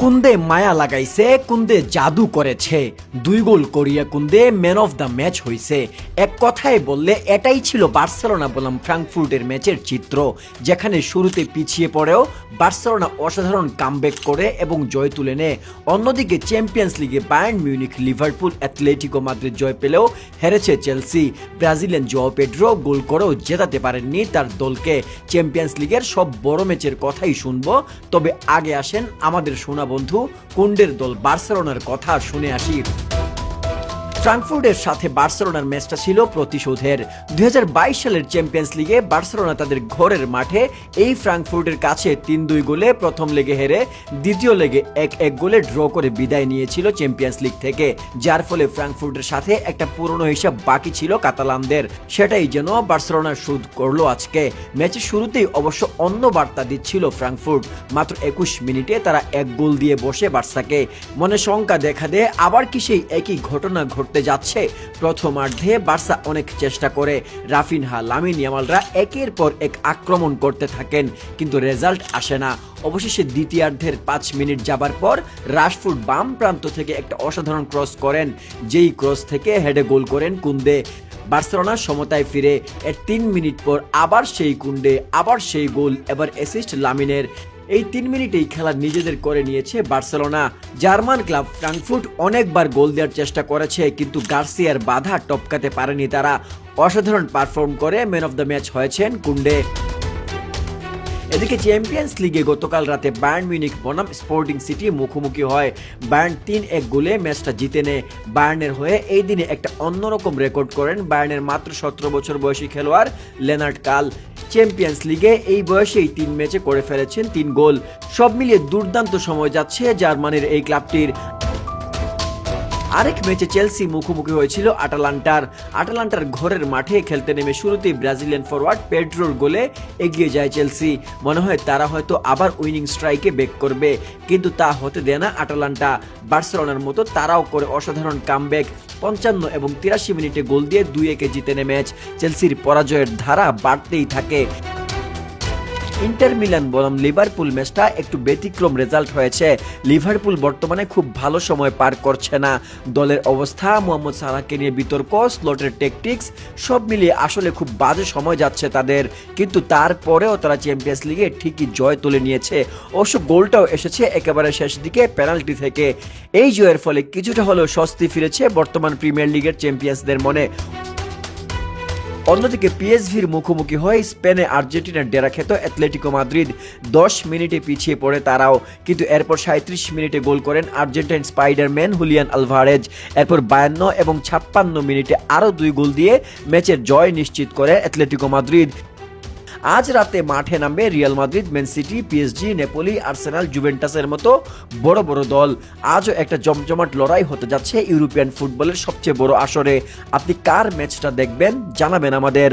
কুন্দে মায়া লাগাইছে, কুন্দে জাদু করেছে। দুই গোল করিয়া Kounde man of the match হইছে। এক কথায় বললে, এটাই ছিল বার্সেলোনা বললাম ফ্রাঙ্কফুর্টের ম্যাচের চিত্র, যেখানে শুরুতে পিছিয়ে পড়েও বার্সেলোনা অসাধারণ কামব্যাক করে এবং জয় তুলে নেয়। অন্যদিকে চ্যাম্পিয়ন্স লিগে Bayern Munich Liverpool Atletico Madrid জয় পেলেও হেরেছে চেলসি ব্রাজিলিয়ান জো পেড্রো গোল করেও জেতাতে পারেননি তার দলকে। চ্যাম্পিয়ন্স লিগের সব বড় ম্যাচের কথাই শুনব, তবে আগে আসেন আমাদের শোনা বন্ধু কুন্ডের দল বার্সেলোনার কথা শুনে আসি। ফ্রাঙ্কফুর্টের সাথে বার্সেলোনার ম্যাচটা ছিল প্রতিশোধের। দুই হাজার বাইশ সালের চ্যাম্পিয়ন্স লিগে বার্সেলোনা তাদের ঘরের মাঠে এই ফ্রাঙ্কফুর্টের কাছে তিন দুই গোলে প্রথম লেগে হেরে দ্বিতীয় লেগে এক এক গোলে ড্র করে বিদায় নিয়েছিল চ্যাম্পিয়ন্স লিগ থেকে, যার ফলে ফ্রাঙ্কফুর্টের সাথে একটা পুরনো হিসাব বাকি ছিল কাতালানদের। সেটাই যেন বার্সেলোনা সুদ করল আজকে। ম্যাচের শুরুতেই অবশ্য অন্য বার্তা দিচ্ছিল ফ্রাঙ্কফুর্ট মাত্র একুশ মিনিটে তারা এক গোল দিয়ে বসে বার্সাকে। মনে শঙ্কা দেখা দেয়, আবার কি সেই একই ঘটনা ঘটতে যাচ্ছে। প্রথমার্ধে বার্সা অনেক চেষ্টা করে। রাফিনহা, লামিন ইয়ামালরা একের পর এক আক্রমণ করতে থাকেন, কিন্তু রেজাল্ট আসে না। অবশেষে দ্বিতীয়ার্ধের পাঁচ মিনিট যাবার পর রাশফুড বাম প্রান্ত থেকে একটা অসাধারণ ক্রস করেন, যেই ক্রস থেকে হেডে গোল করেন কুন্দে। বার্সেলোনা সমতায় ফিরে, এর তিন মিনিট পর আবার সেই কুন্ডে আবার সেই গোল, এবার অ্যাসিস্ট লামিনের। এই তিন মিনিটেই খেলা নিজেদের করে নিয়েছে বার্সেলোনা। জার্মান ক্লাব ফ্রাঙ্কফুর্ট অনেকবার গোল দেওয়ার চেষ্টা করেছে, কিন্তু গার্সিয়ার বাধা টপকাতে পারেনি তারা। অসাধারণ পারফর্ম করে ম্যান অফ দ্য ম্যাচ হয়েছেন কুন্ডে এদিকে চ্যাম্পিয়ন্স লিগে গতকাল রাতে বায়ার্ন মিউনিক বনাম স্পোর্টিং সিটি মুখোমুখি হয়। বায়ার্ন তিন এক গোলে ম্যাচটা জিতে নেয়। বায়ার্নের হয়ে এই দিনে একটা অন্যরকম রেকর্ড করেন বায়ার্নের মাত্র সতেরো বছর বয়সী খেলোয়াড় লেনার্ড কাল। চ্যাম্পিয়ন্স লিগে এই বয়সেই তিন ম্যাচে করে ফেলেছেন তিন গোল। সব মিলিয়ে দুর্দান্ত সময় যাচ্ছে জার্মানির এই ক্লাবটির। আরেক ম্যাচে চেলসি মুখোমুখি হয়েছিল আটালান্টার। আটালান্টার ঘরের মাঠে খেলতে নেমে শুরুতেই ব্রাজিলিয়ান ফরওয়ার্ড পেড্রোর গোলে এগিয়ে যায় চেলসি। মনে হয় তারা হয়তো আবার উইনিং স্ট্রাইকে বেক করবে, কিন্তু তা হতে দেয় না আটালান্টা। বার্সেলোনার মতো তারাও করে অসাধারণ কামব্যাক, পঞ্চান্ন এবং তিরাশি মিনিটে গোল দিয়ে দুই একে জিতে নেয় ম্যাচ। চেলসির পরাজয়ের ধারা বাড়তেই থাকে। ইন্টার মিলান বনাম লিভারপুল ম্যাচটা একটু ব্যতিক্রম রেজাল্ট হয়েছে। লিভারপুল বর্তমানে খুব ভালো সময় পার করছে না। দলের অবস্থা, মোহাম্মদ সালাহকে নিয়ে বিতর্ক, স্লটের টেকটিক্স সব মিলিয়ে আসলে খুব বাজে সময় যাচ্ছে তাদের। কিন্তু তারপরেও তারা চ্যাম্পিয়ন্স লিগে ঠিকই জয় তুলে নিয়েছে। অবশ্য গোলটাও এসেছে একেবারে শেষ দিকে পেনাল্টি থেকে। এই জয়ের ফলে কিছুটা হলেও স্বস্তি ফিরেছে বর্তমান প্রিমিয়ার লিগের চ্যাম্পিয়ন্সদের মনে। অন্যদিকে পিএসভির মুখোমুখি হয়ে স্পেনে আর্জেন্টিনার ডেরা খেত অ্যাথলেটিকো মাদ্রিদ। দশ মিনিটে পিছিয়ে পড়ে তারাও। কিন্তু এরপর সাঁত্রিশ মিনিটে গোল করেন আর্জেন্টাইন স্পাইডারম্যান হুলিয়ান আলভারেজ। এরপর বায়ান্ন এবং ছাপ্পান্ন মিনিটে আরও দুই গোল দিয়ে ম্যাচের জয় নিশ্চিত করে অ্যাথলেটিকো মাদ্রিদ। আজ রাতে মাঠে নামবে Real Madrid, Man City, PSG, Napoli, Arsenal, জুভেন্টাসের মতো বড় বড় দল। আজও একটা জমজমাট লড়াই হতে যাচ্ছে ইউরোপিয়ান ফুটবলের সবচেয়ে বড় আসরে। আপনি কার ম্যাচটা দেখবেন জানাবেন আমাদের।